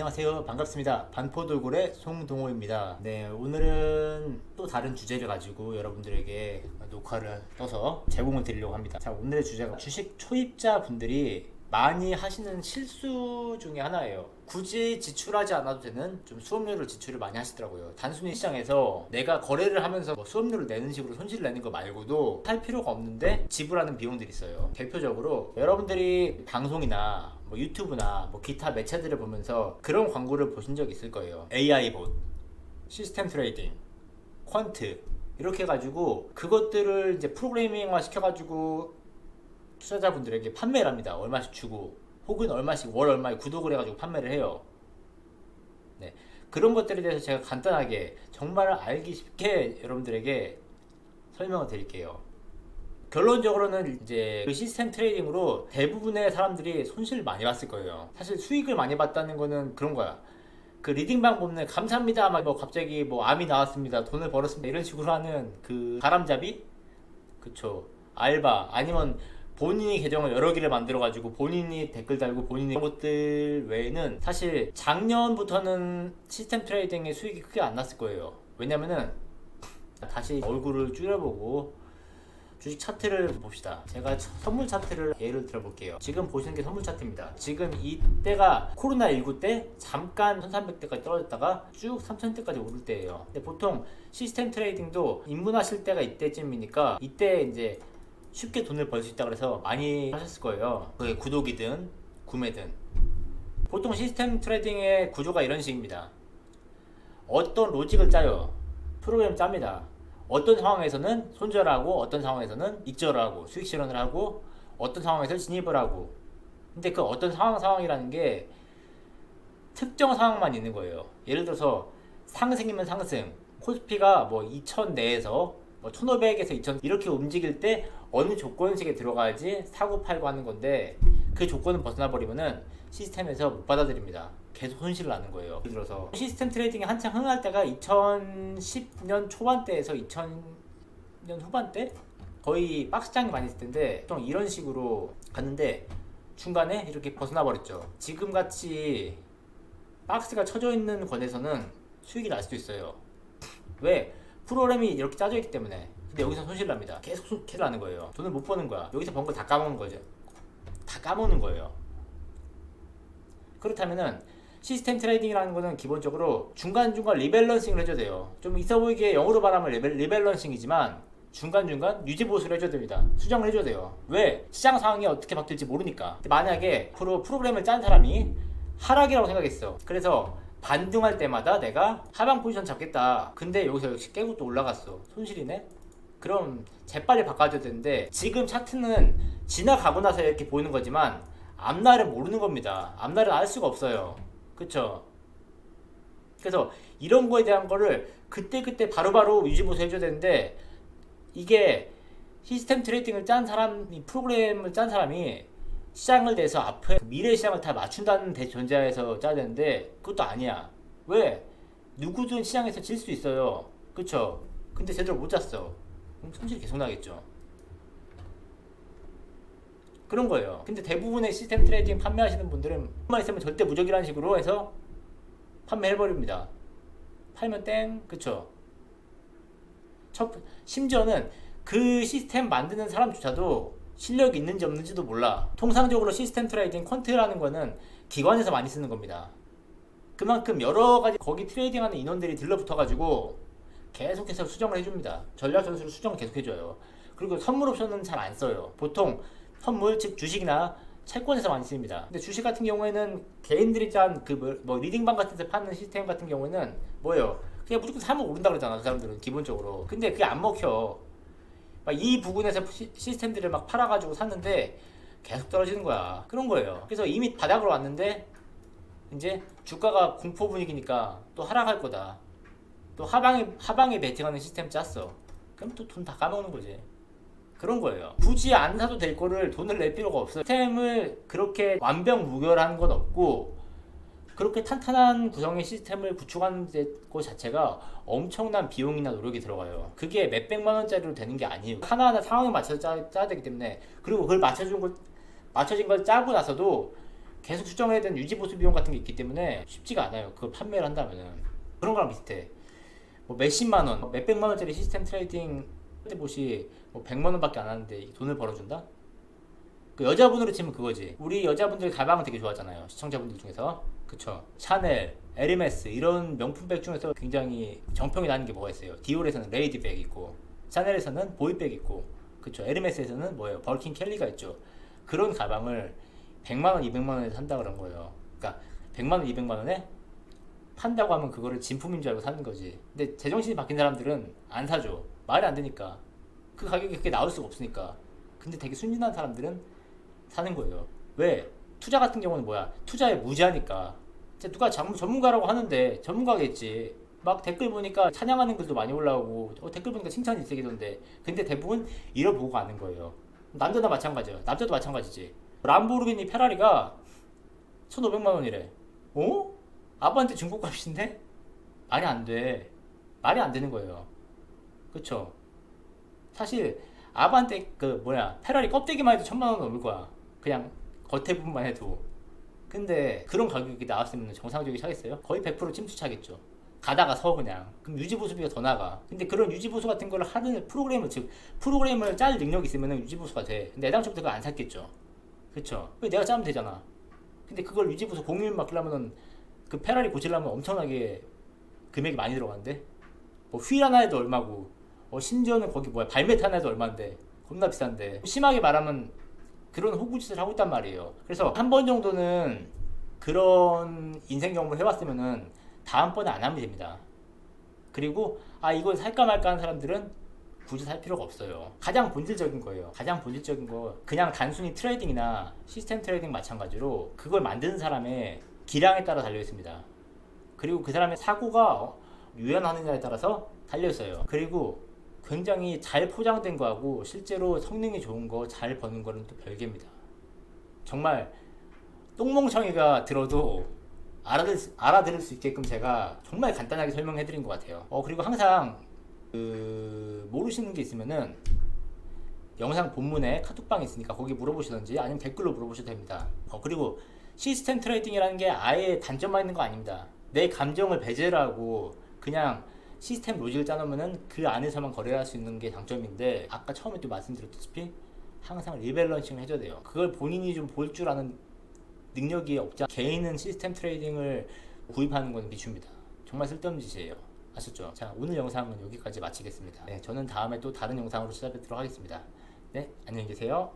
안녕하세요. 반갑습니다. 반포돌굴의 송동호입니다. 네, 오늘은 또 다른 주제를 가지고 여러분들에게 녹화를 떠서 제공을 드리려고 합니다. 자, 오늘의 주제가 주식 초입자 분들이 많이 하시는 실수 중에 하나예요. 굳이 지출하지 않아도 되는 좀 수업료를 지출을 많이 하시더라고요. 단순히 시장에서 내가 거래를 하면서 뭐 수업료를 내는 식으로 손실을 내는 거 말고도 할 필요가 없는데 지불하는 비용들이 있어요. 대표적으로 여러분들이 방송이나 뭐 유튜브나 뭐 기타 매체들을 보면서 그런 광고를 보신 적 있을 거예요. AI 봇, 시스템 트레이딩, 퀀트 이렇게 해가지고 그것들을 이제 프로그래밍화 시켜가지고 투자자분들에게 판매를 합니다. 얼마씩 주고 혹은 얼마씩 월 얼마에 구독을 해가지고 판매를 해요. 네 그런 것들에 대해서 제가 간단하게 정말 알기 쉽게 여러분들에게 설명을 드릴게요. 결론적으로는 이제 그 시스템 트레이딩으로 대부분의 사람들이 손실을 많이 봤을 거예요. 사실 수익을 많이 봤다는 거는 그런 거야. 그 리딩방 보면 감사합니다. 막 뭐 갑자기 뭐 암이 나왔습니다. 돈을 벌었습니다. 이런 식으로 하는 그 바람잡이? 그쵸. 알바. 아니면 본인이 계정을 여러 개를 만들어 가지고 본인이 댓글 달고 본인이 그런 것들 외에는 사실 작년부터는 시스템 트레이딩의 수익이 크게 안 났을 거예요. 왜냐면은 다시 얼굴을 줄여보고 주식 차트를 봅시다. 제가 차- 선물 차트를 예를 들어볼게요. 지금 보시는 게 선물 차트입니다. 지금 이때가 코로나19 때 잠깐 1300대까지 떨어졌다가 쭉 3000대까지 오를 때예요. 근데 보통 시스템 트레이딩도 입문하실 때가 이때쯤이니까 이때 이제 쉽게 돈을 벌 수 있다 그래서 많이 하셨을 거예요. 그게 구독이든 구매든. 보통 시스템 트레이딩의 구조가 이런 식입니다. 어떤 로직을 짜요. 프로그램 짭니다. 어떤 상황에서는 손절하고 어떤 상황에서는 익절하고 수익 실현을 하고 어떤 상황에서 진입을 하고 근데 그 어떤 상황 상황이라는 게 특정 상황만 있는 거예요. 예를 들어서 상승이면 상승, 코스피가 뭐 2000 내에서 뭐 1500에서 2000 이렇게 움직일 때 어느 조건식에 들어가야지 사고 팔고 하는 건데 그 조건을 벗어나 버리면은 시스템에서 못 받아들입니다. 계속 손실을 나는 거예요. 예를 들어서 시스템 트레이딩이 한창 흥할 때가 2010년 초반대에서 2000년 후반대 거의 박스장이 많이 있을 텐데 좀 이런 식으로 갔는데 중간에 이렇게 벗어나 버렸죠. 지금 같이 박스가 쳐져 있는 권에서는 수익이 날 수도 있어요. 왜? 프로그램이 이렇게 짜져 있기 때문에. 근데 여기서 손실 납니다. 계속 손실 나는 거예요. 돈을 못 버는 거야. 여기서 번 거 다 까먹는 거죠. 다 까먹는 거예요. 그렇다면은 시스템 트레이딩이라는 거는 기본적으로 중간중간 리밸런싱을 해줘야 돼요. 좀 있어 보이게 영어로 말하면 리밸, 리밸런싱이지만 중간중간 유지 보수를 해줘야 됩니다. 수정을 해줘야 돼요. 왜? 시장 상황이 어떻게 바뀔지 모르니까. 만약에 프로, 프로그램을 짠 사람이 하락이라고 생각했어. 그래서 반등할 때마다 내가 하방 포지션 잡겠다. 근데 여기서 역시 깨고 또 올라갔어. 손실이네? 그럼 재빨리 바꿔줘야 되는데 지금 차트는 지나가고 나서 이렇게 보이는 거지만 앞날은 모르는 겁니다. 앞날은 알 수가 없어요. 그쵸? 그래서 이런 거에 대한 거를 그때그때 바로바로 유지보수 해줘야 되는데 이게 시스템 트레이딩을 짠 사람이 프로그램을 짠 사람이 시장을 내서 앞에 미래 시장을 다 맞춘다는 대 전제하에서 짜야 되는데 그것도 아니야. 왜? 누구든 시장에서 질 수 있어요. 그쵸? 근데 제대로 못 짰어. 그럼 손실이 계속 나겠죠. 그런 거예요. 근데 대부분의 시스템 트레이딩 판매하시는 분들은 만 있으면 절대 무적이라는 식으로 해서 판매해버립니다. 팔면 땡, 그쵸? 첫, 심지어는 그 시스템 만드는 사람조차도 실력이 있는지 없는지도 몰라. 통상적으로 시스템 트레이딩 퀀트라는 거는 기관에서 많이 쓰는 겁니다. 그만큼 여러 가지 거기 트레이딩하는 인원들이 들러붙어가지고 계속해서 수정을 해줍니다. 전략 전술을 수정을 계속해줘요. 그리고 선물 옵션은 잘 안 써요. 보통 선물 즉 주식이나 채권에서 많이 씁니다. 근데 주식 같은 경우에는 개인들이 짠 그 뭐 리딩방 같은 데 파는 시스템 같은 경우에는 뭐예요? 그냥 무조건 사면 오른다 그러잖아. 그 사람들은 기본적으로. 근데 그게 안 먹혀. 막이 부분에서 시, 시스템들을 막 팔아가지고 샀는데 계속 떨어지는 거야. 그런 거예요. 그래서 이미 바닥으로 왔는데 이제 주가가 공포 분위기니까 또 하락할 거다. 또 하방에 하방에 베팅하는 시스템 짰어. 그럼 또 돈 다 까먹는 거지. 그런 거예요. 굳이 안 사도 될 거를 돈을 낼 필요가 없어요. 시스템을 그렇게 완벽 무결한 건 없고 그렇게 탄탄한 구성의 시스템을 구축하는 데- 것 자체가 엄청난 비용이나 노력이 들어가요. 그게 몇백만 원짜리로 되는 게 아니에요. 하나하나 상황에 맞춰서 짜, 짜야 되기 때문에 그리고 그걸 맞춰준 걸 맞춰진 걸 짜고 나서도 계속 수정해야 되는 유지 보수 비용 같은 게 있기 때문에 쉽지가 않아요. 그걸 판매를 한다면은 그런 거랑 비슷해. 뭐 몇십만 원, 몇백만 원짜리 시스템 트레이딩 해보시 뭐 백만 원밖에 안 하는데 돈을 벌어준다? 그 여자분으로 치면 그거지. 우리 여자분들 가방은 되게 좋아하잖아요. 시청자분들 중에서. 그쵸. 샤넬, 에르메스 이런 명품백 중에서 굉장히 정평이 나는 게 뭐가 있어요. 디올에서는 레이디백 있고, 샤넬에서는 보이백 있고, 그쵸. 에르메스에서는 뭐예요? 벌킨 켈리가 있죠. 그런 가방을 100만 원, 200만 원에 산다 그런 거예요. 그러니까 100만 원, 200만 원에 판다고 하면 그거를 진품인 줄 알고 사는 거지. 근데 제정신이 바뀐 사람들은 안 사죠. 말이 안 되니까. 그 가격이 그렇게 나올 수가 없으니까. 근데 되게 순진한 사람들은 사는 거예요. 왜? 투자 같은 경우는 뭐야? 투자에 무지하니까. 누가 전- 전문가라고 하는데 전문가겠지. 막 댓글 보니까 찬양하는 글도 많이 올라오고 어, 댓글 보니까 칭찬이 세기던데 근데 대부분 잃어보고 가는 거예요. 남자도 마찬가지야. 남자도 마찬가지지. 람보르기니 페라리가 1,500만 원이래. 어? 아빠한테 중고값인데? 말이 안 돼. 말이 안 되는 거예요. 그쵸? 사실 아반떼 그 뭐야 페라리 껍데기만 해도 천만 원 넘을 거야. 그냥 겉에 부분만 해도. 근데 그런 가격이 나왔으면 정상적이 차겠어요? 거의 100% 침투차겠죠. 가다가 서 그냥. 그럼 유지보수비가 더 나가. 근데 그런 유지보수 같은 거를 하는 프로그램을 즉 프로그램을 짤 능력이 있으면 유지보수가 돼. 근데 애당초부터 그거 안 샀겠죠. 그쵸? 왜 내가 짜면 되잖아. 근데 그걸 유지보수 공유를 맡기려면은 그 페라리 고치려면 엄청나게 금액이 많이 들어가는데 뭐 휠 하나에도 얼마고 어, 심지어는 거기 뭐야 발매트 하나에도 얼마인데 겁나 비싼데. 심하게 말하면 그런 호구짓을 하고 있단 말이에요. 그래서 한 번 정도는 그런 인생 경험을 해봤으면은 다음번에 안 하면 됩니다. 그리고 아 이걸 살까 말까 하는 사람들은 굳이 살 필요가 없어요. 가장 본질적인 거예요. 가장 본질적인 거 그냥 단순히 트레이딩이나 시스템 트레이딩 마찬가지로 그걸 만드는 사람의 기량에 따라 달려 있습니다. 그리고 그 사람의 사고가 유연하느냐에 따라서 달려 있어요. 그리고 굉장히 잘 포장된 거하고 실제로 성능이 좋은 거 잘 버는 거는 또 별개입니다. 정말 똥멍청이가 들어도 알아들, 수- 알아들을 수 있게끔 제가 정말 간단하게 설명해 드린 것 같아요. 어, 그리고 항상 그 모르시는 게 있으면은 영상 본문에 카톡방이 있으니까 거기 물어보시던지 아니면 댓글로 물어보셔도 됩니다. 어, 그리고 시스템 트레이딩이라는 게 아예 단점만 있는 거 아닙니다. 내 감정을 배제를 하고 그냥 시스템 로직을 짜놓으면은 그 안에서만 거래를 할 수 있는 게 장점인데 아까 처음에 또 말씀드렸다시피 항상 리밸런싱을 해줘야 돼요. 그걸 본인이 좀 볼 줄 아는 능력이 없자 개인은 시스템 트레이딩을 구입하는 건 미줍니다. 정말 쓸데없는 짓이에요. 아셨죠? 자 오늘 영상은 여기까지 마치겠습니다. 네, 저는 다음에 또 다른 영상으로 찾아뵙도록 하겠습니다. 네 안녕히 계세요.